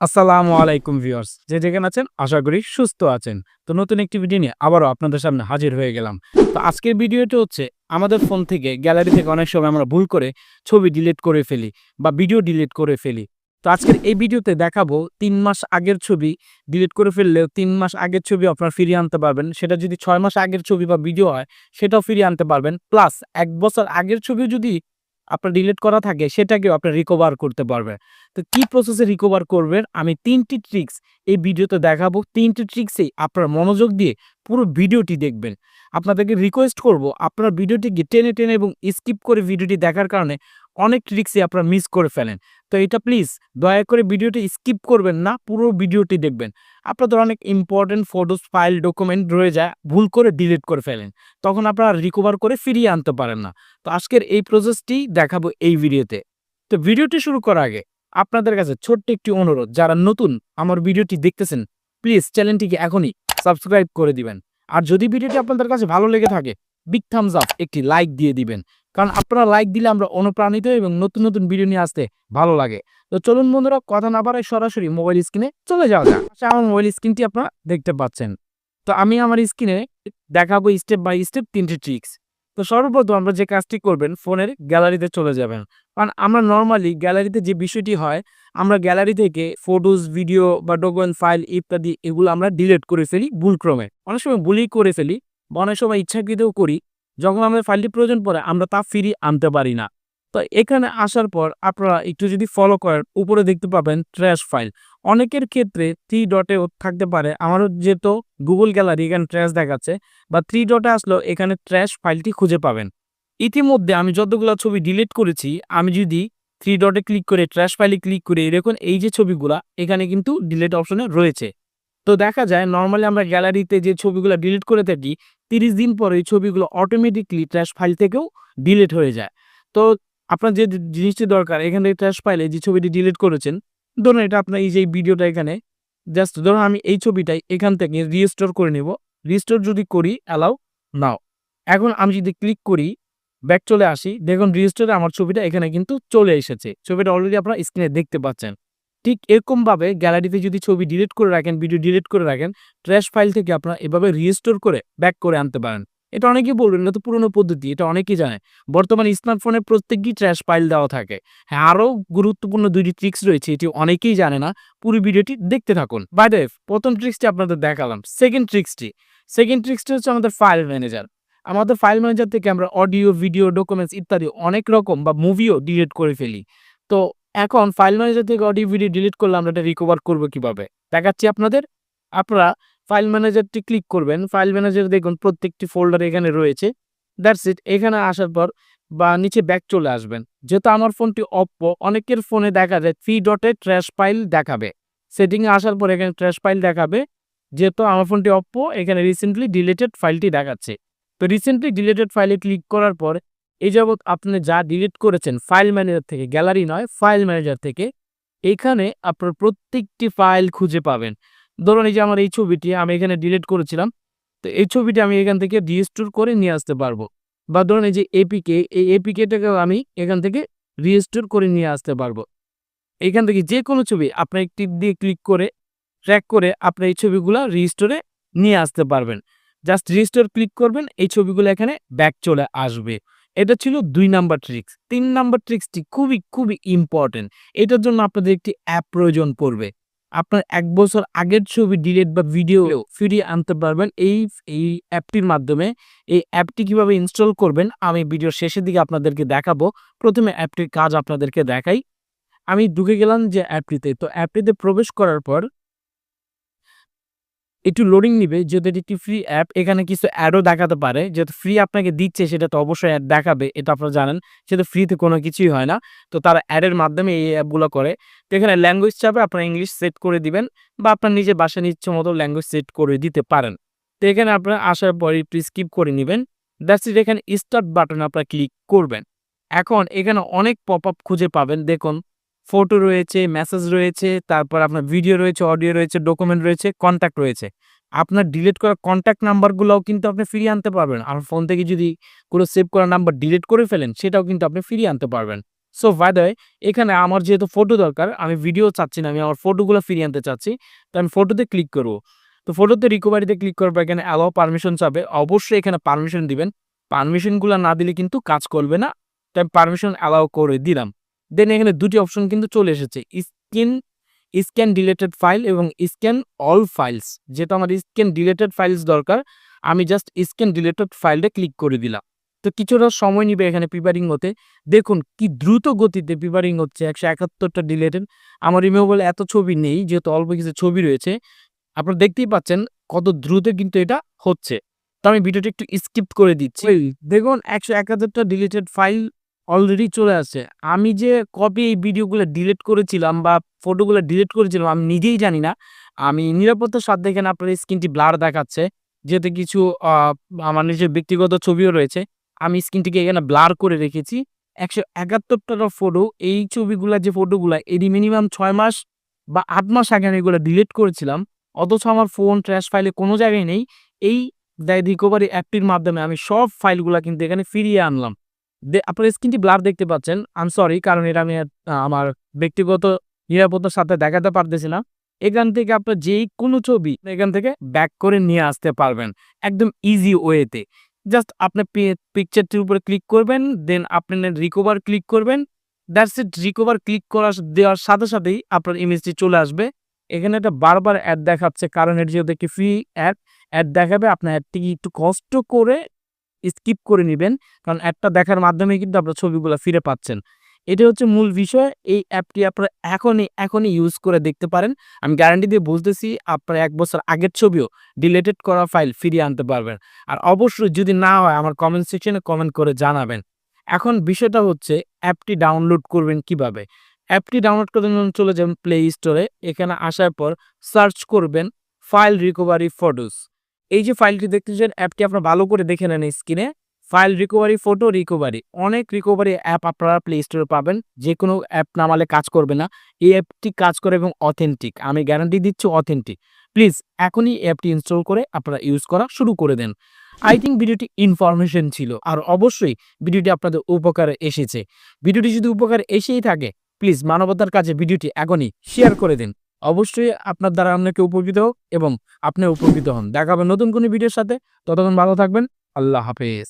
আসসালামু আলাইকুম ভিউয়ার্স। যে যেখানে আছেন, আশা করি সুস্থ আছেন। তো নতুন একটি ভিডিও নিয়ে আবারও আপনাদের সামনে হাজির হয়ে গেলাম। তো আজকের ভিডিওটি হচ্ছে, আমাদের ফোন থেকে, গ্যালারি থেকে অনেক সময় আমরা ভুল করে ছবি ডিলিট করে ফেলি বা ভিডিও ডিলিট করে ফেলি। তো আজকের এই ভিডিওতে দেখাবো, তিন মাস আগের ছবি ডিলিট করে ফেললেও তিন মাস আগের ছবি আপনারা ফিরিয়ে আনতে পারবেন। সেটা যদি ছয় মাস আগের ছবি বা ভিডিও হয়, সেটাও ফিরিয়ে আনতে পারবেন। প্লাস এক বছর আগের ছবি যদি আপনার ডিলিট করা থাকে, সেটাকেও আপনি রিকভার করতে পারবেন। তো কি প্রসেসে রিকভার করবেন? আমি তিনটি ট্রিক্স এই ভিডিওতে দেখাবো। তিনটি ট্রিক্সেই আপনার মনোযোগ দিয়ে পুরো ভিডিওটি দেখবেন। আপনাদেরকে রিকোয়েস্ট করব, আপনার ভিডিওটিকে টেনে টেনে এবং স্কিপ করে ভিডিওটি দেখার কারণে অনেক ট্রিক্সই আপনারা মিস করে ফেলেন। তো এটা প্লিজ দয়া করে ভিডিওটি স্কিপ করবেন না, পুরো ভিডিওটি দেখবেন। আপনাদের অনেক ইম্পর্টেন্ট ফটোস ফাইল ডকুমেন্ট রয়ে যায়, ভুল করে ডিলিট করে ফেলেন। তখন আপনারা রিকভার করে ফিরিয়ে আনতে পারেন না। তো আজকের এই প্রসেসটি দেখাবো এই ভিডিওতে তো। ভিডিওটি শুরু করার আগে আপনাদের কাছে ছোট্ট একটি অনুরোধ, যারা নতুন আমার ভিডিওটি দেখতেছেন প্লিজ চ্যানেলটিকে এখনই সাবস্ক্রাইব করে দিবেন। আর যদি ভিডিওটি আপনাদের কাছে ভালো লেগে থাকে বিগ থামস আপ একটি লাইক দিয়ে দিবেন। কারণ আপনারা লাইক দিলে আমরা অনুপ্রাণিত এবং নতুন নতুন ভিডিও নিয়ে আসতে ভালো লাগে। তো চলুন বন্ধুরা, কথা না বাড়ায় সরাসরি মোবাইল স্ক্রিনে চলে যাওয়া যাক। আচ্ছা আমার মোবাইল স্ক্রিনটি আপনারা দেখতে পাচ্ছেন। তো আমি আমার স্ক্রিনে দেখাবো স্টেপ বাই স্টেপ তিনটি ট্রিক্স তো সর্বপ্রথম আমরা যে কাজটি করবেন, ফোনের গ্যালারিতে চলে যাবেন। কারণ আমরা নর্মালি গ্যালারিতে যে বিষয়টি হয়, আমরা গ্যালারি থেকে ফটোস ভিডিও বা ডকুমেন্ট ফাইল ইত্যাদি এগুলো আমরা ডিলিট করে ফেলি ভুলক্রমে। অনেক সময় ভুলই করে ফেলি বা অনেক সময় ইচ্ছাকৃতও করি যখন আমাদের ফাইলটি প্রয়োজন পড়ে, আমরা তা ফিরিয়ে আনতে পারি না। তো এখানে আসার পর আপনারা একটু যদি ফলো করেন, উপরে দেখতে পাবেন ট্র্যাশ ফাইল অনেকের ক্ষেত্রে থ্রি ডটে থাকতে পারে। আমারও যেহেতু গুগল গ্যালারি এখানে ট্র্যাশ দেখাচ্ছে, বা থ্রি ডটে আসলেও এখানে ট্র্যাশ ফাইলটি খুঁজে পাবেন। ইতিমধ্যে আমি যতগুলো ছবি ডিলিট করেছি, আমি যদি থ্রি ডটে ক্লিক করে ট্র্যাশ ফাইলে ক্লিক করে এরকম এই যে ছবিগুলা, এখানে কিন্তু ডিলিট অপশনে রয়েছে। তো দেখা যায় নর্মালি আমরা গ্যালারিতে যে ছবিগুলো ডিলিট করে থাকি, তিরিশ দিন পরে এই ছবিগুলো অটোমেটিকলি ট্র্যাশ ফাইল থেকেও ডিলিট হয়ে যায়। তো আপনার যে জিনিসটি দরকার, এখান থেকে ট্র্যাশ ফাইলে যে ছবিটি ডিলিট করেছেন, ধরুন এটা আপনার এই যে ভিডিওটা এখানে জাস্ট ধরুন আমি এই ছবিটাই এখান থেকে রিস্টোর করে নেব। রিস্টোর যদি করি অ্যালাউ নাও এখন আমি যদি ক্লিক করি ব্যাক চলে আসি, দেখুন রেজিস্টারে আমার ছবিটা এখানে কিন্তু চলে এসেছে। ছবিটা অলরেডি আপনারা স্ক্রিনে দেখতে পাচ্ছেন। ঠিক এরকমভাবে গ্যালারিতে যদি ছবি ডিলিট করে রাখেন ভিডিও ডিলিট করে রাখেন ট্র্যাশ ফাইল থেকে আপনারা এভাবে রিস্টোর করে ব্যাক করে আনতে পারেন। এটা অনেকেই বলবেন, এটা তো পুরনো পদ্ধতি, এটা অনেকেই জানে। বর্তমানে স্মার্টফোনে প্রত্যেকটি ট্র্যাশ ফাইল দেওয়া থাকে। হ্যাঁ আরও গুরুত্বপূর্ণ দুইটি ট্রিক্স রয়েছে, এটি অনেকেই জানে না। পুরো ভিডিওটি দেখতে থাকুন। বাইরে প্রথম ট্রিক্সটি আপনাদের দেখালাম। সেকেন্ড ট্রিক্সটি সেকেন্ড ট্রিক্সটি হচ্ছে আমাদের ফাইল ম্যানেজার আমাদের ফাইল ম্যানেজার থেকে আমরা অডিও ভিডিও ডকুমেন্টস ইত্যাদি অনেক রকম বা মুভিও ডিলিট করে ফেলি। তো এখন ফাইল ম্যানেজার থেকে অডিও ভিডিও ডিলিট করলে আমরা এটা রিকভার করব কীভাবে? দেখাচ্ছি আপনাদের। আপনারা ফাইল ম্যানেজারটি ক্লিক করবেন। ফাইল ম্যানেজার দেখুন, প্রত্যেকটি ফোল্ডার এখানে রয়েছে। দ্যাটস ইট এখানে আসার পর বা নিচে ব্যাক চলে আসবেন। যেহেতু আমার ফোনটি অপ্পো অনেকের ফোনে দেখা যায় থ্রি ডটে ট্র্যাশ ফাইল দেখাবে। সেটিংয়ে আসার পর এখানে ট্র্যাশ ফাইল দেখাবে। যেহেতু আমার ফোনটি অপ্পো এখানে রিসেন্টলি ডিলেটেড ফাইলটি দেখাচ্ছে। তো রিসেন্টলি ডিলেটেড ফাইলে ক্লিক করার পর এই যাবৎ আপনি যা ডিলিট করেছেন ফাইল ম্যানেজার থেকে গ্যালারি নয় ফাইল ম্যানেজার থেকে, এখানে আপনার প্রত্যেকটি ফাইল খুঁজে পাবেন। ধরুন এই যে আমার এই ছবিটি আমি এখানে ডিলিট করেছিলাম, তো এই ছবিটি আমি এখান থেকে রিস্টোর করে নিয়ে আসতে পারব। বা ধরুন এই যে এপিকে এই এপিকেটাকেও আমি এখান থেকে রিস্টোর করে নিয়ে আসতে পারব। এখান থেকে যে কোনো ছবি আপনার একটি দিয়ে ক্লিক করে ট্র্যাক করে আপনি এই ছবিগুলো রিস্টোরে নিয়ে আসতে পারবেন। জাস্ট রিস্টোর ক্লিক করবেন, এই ছবিগুলো এখানে ব্যাক চলে আসবে। এটা ছিল দুই নাম্বার ট্রিক্স তিন নাম্বার ট্রিক্সটি খুবই খুবই ইম্পর্টেন্ট এটার জন্য আপনাদের একটি অ্যাপ প্রয়োজন পড়বে। আপনার এক বছর আগের ছবি ডিলেট বা ভিডিও ফিরিয়ে আনতে পারবেন। এই এই অ্যাপটির মাধ্যমে এই অ্যাপটি কীভাবে ইনস্টল করবেন আমি ভিডিও শেষের দিকে আপনাদেরকে দেখাবো। প্রথমে অ্যাপটির কাজ আপনাদেরকে দেখাই। আমি ঢুকে গেলাম যে অ্যাপটিতে তো অ্যাপটিতে প্রবেশ করার পর একটু লোডিং নিবে, যেহেতু এটি একটি ফ্রি অ্যাপ এখানে কিছু অ্যাডও দেখাতে পারে। যেহেতু ফ্রি আপনাকে দিচ্ছে, সেটা তো অবশ্যই অ্যাড দেখাবে, এটা আপনারা জানেন। সেটা ফ্রিতে কোনো কিছুই হয় না। তো তারা অ্যাডের মাধ্যমে এই অ্যাপগুলো করে। তো এখানে ল্যাঙ্গুয়েজ চাপে আপনারা ইংলিশ সেট করে দিবেন বা আপনার নিজের বাসার ইচ্ছে মতো ল্যাঙ্গুয়েজ সেট করে দিতে পারেন। তো এখানে আপনারা আসার পরে একটু স্কিপ করে নেবেন। দ্যাটস ইট এখানে স্টার্ট বাটন আপনারা ক্লিক করবেন। এখন এখানে অনেক পপ আপ খুঁজে পাবেন। দেখুন ফটো রয়েছে মেসেজ রয়েছে, তারপর আপনার ভিডিও রয়েছে অডিও রয়েছে ডকুমেন্ট রয়েছে কন্ট্যাক্ট রয়েছে। আপনার ডিলিট করা কন্ট্যাক্ট নাম্বারগুলোও কিন্তু আপনি ফিরিয়ে আনতে পারবেন। আর ফোন থেকে যদি কোনো সেভ করা নাম্বার ডিলিট করে ফেলেন, সেটাও কিন্তু আপনি ফিরিয়ে আনতে পারবেন। সো বাই দ্য এখানে আমার যেহেতু ফটো দরকার, আমি ভিডিও চাচ্ছি না, আমি আমার ফটোগুলো ফিরিয়ে আনতে চাচ্ছি। তো আমি ফটোতে ক্লিক করব। তো ফটোতে রিকভারিতে ক্লিক করব এখানে অ্যালাও পারমিশন চাবে। অবশ্যই এখানে পারমিশন দিবেন। পারমিশনগুলো না দিলে কিন্তু কাজ করবে না। তো আমি পারমিশন অ্যালাও করে দিলাম। দেন এখানে দুটি অপশন কিন্তু চলে এসেছে। স্ক্যান স্ক্যান ডিলেটেড ফাইল এবং স্ক্যান অল ফাইলস যেটা আমার স্ক্যান ডিলেটেড ফাইলস দরকার আমি জাস্ট স্ক্যান ডিলেটেড ফাইলটা ক্লিক করে দিলাম। তো কিছুটা সময় নিবে এখানে প্রিপারিং হতে। দেখুন কি দ্রুত গতিতে প্রিপারিং হচ্ছে। একশো একাত্তরটা ডিলেটেড আমার রিমুভেবল এত ছবি নেই যেহেতু অল্প কিছু ছবি রয়েছে। আপনারা দেখতেই পাচ্ছেন কত দ্রুত কিন্তু এটা হচ্ছে। তো আমি ভিডিওটা একটু স্কিপ করে দিচ্ছি। দেখুন একশো একাত্তরটা ডিলেটেড ফাইল অলরেডি চলে আসছে আমি যে কবে এই ভিডিওগুলো ডিলিট করেছিলাম বা ফটোগুলো ডিলিট করেছিলাম, আমি নিজেই জানি না। আমি নিরাপত্তার সাথে দেখেন আপনার স্ক্রিনটি ব্লার দেখাচ্ছে, যেহেতু কিছু আমার নিজের ব্যক্তিগত ছবিও রয়েছে। আমি স্ক্রিনটিকে এখানে ব্লার করে রেখেছি। একশো একাত্তরটা ফটো এই ছবিগুলা যে ফটোগুলা এটি মিনিমাম ছয় মাস বা আট মাস আগে আমি এগুলো ডিলিট করেছিলাম। অথচ আমার ফোন ট্র্যাশ ফাইলে কোনো জায়গায় নেই। এই রিকভারি অ্যাপটির মাধ্যমে আমি সব ফাইলগুলো কিন্তু এখানে ফিরিয়ে আনলাম। আপনার স্ক্রিনটি ব্লার দেখতে পাচ্ছেন। আই এম সরি কারণ এটা আমি আমার ব্যক্তিগত নিরাপত্তার সাথে দেখাতে পারতেছি না এখান থেকে আপনার যেই কোনো ছবি এখান থেকে ব্যাক করে নিয়ে আসতে পারবেন, একদম ইজি ওয়েতে জাস্ট আপনি পিকচারটির উপরে ক্লিক করবেন দেন আপনি রিকভার ক্লিক করবেন। দ্যাটস ইট রিকভার ক্লিক করার, দেওয়ার সাথে সাথেই আপনার ইমেজটি চলে আসবে। এখানে একটা বারবার অ্যাড দেখাচ্ছে, কারণ এর যেহেতু একটি ফ্রি অ্যাড অ্যাড দেখাবে, আপনার অ্যাডটি একটু কষ্ট করে স্কিপ করে নেবেন। কারণ অ্যাপটা দেখার মাধ্যমে কিন্তু আপনার ছবিগুলো ফিরে পাচ্ছেন। এটা হচ্ছে মূল বিষয়। এই অ্যাপটি আপনারা এখনই এখনই ইউজ করে দেখতে পারেন। আমি গ্যারান্টি দিয়ে বলতেছি, আপনার এক বছর আগের ছবিও ডিলেটেড করা ফাইল ফিরিয়ে আনতে পারবেন। আর অবশ্যই যদি না হয়, আমার কমেন্ট সেকশনে কমেন্ট করে জানাবেন। এখন বিষয়টা হচ্ছে অ্যাপটি ডাউনলোড করবেন কীভাবে? অ্যাপটি ডাউনলোড করতে জন্য চলে যাবেন প্লে স্টোরে এখানে আসার পর সার্চ করবেন ফাইল রিকভারি ফটোস এই যে ফাইলটি দেখতেছেন অ্যাপটি আপনারা ভালো করে দেখে নেন স্ক্রিনে ফাইল রিকভারি ফটো রিকভারি অনেক রিকভারি অ্যাপ আপনারা প্লে স্টোরে পাবেন। যে কোনো অ্যাপ নামালে কাজ করবে না। এই অ্যাপটি কাজ করে এবং অথেন্টিক আমি গ্যারান্টি দিচ্ছি অথেন্টিক প্লিজ এখনই অ্যাপটি ইনস্টল করে আপনারা ইউজ করা শুরু করে দেন। আই থিঙ্ক ভিডিওটি ইনফরমেশন ছিল, আর অবশ্যই ভিডিওটি আপনাদের উপকারে এসেছে। ভিডিওটি যদি উপকার এসেই থাকে প্লিজ মানবতার কাছে ভিডিওটি এখনই শেয়ার করে দিন। অবশ্যই আপনার দ্বারা আপনাকে উপকৃত হোক এবং আপনি উপকৃত হন। দেখাবেন নতুন কোনো ভিডিওর সাথে। ততক্ষণ ভালো থাকবেন। আল্লাহ হাফেজ।